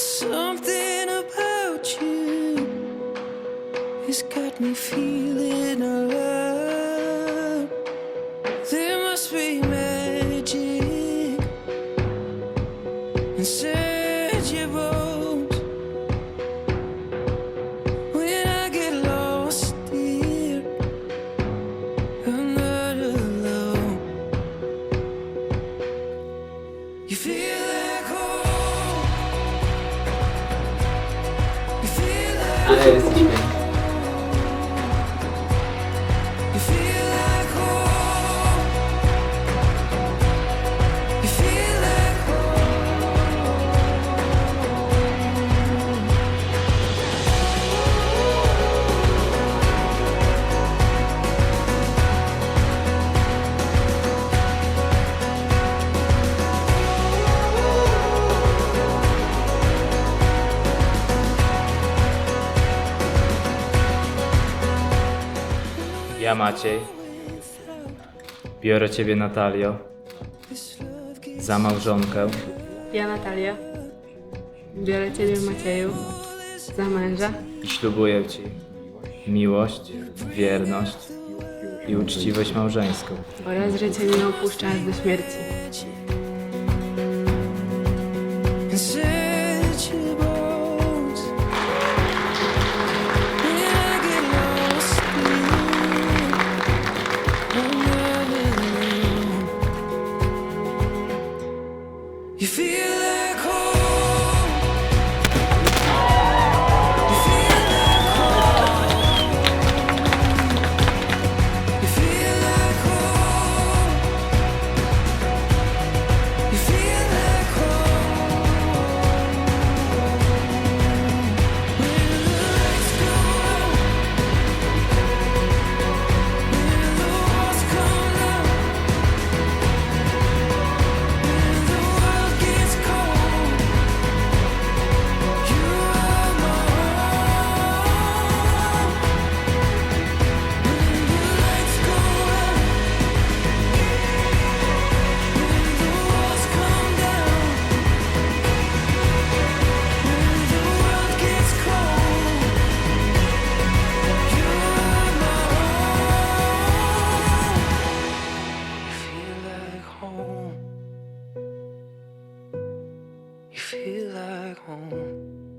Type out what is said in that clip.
Something about you has got me feeling alive. Ah, é esse é aí. Ja Maciej. Biorę ciebie Natalio. Za małżonkę. Ja Natalia. Biorę Ciebie Macieju za męża. I ślubuję ci miłość, wierność i uczciwość małżeńską. Oraz, że Cię nie opuszczę aż do śmierci. You feel feel like home.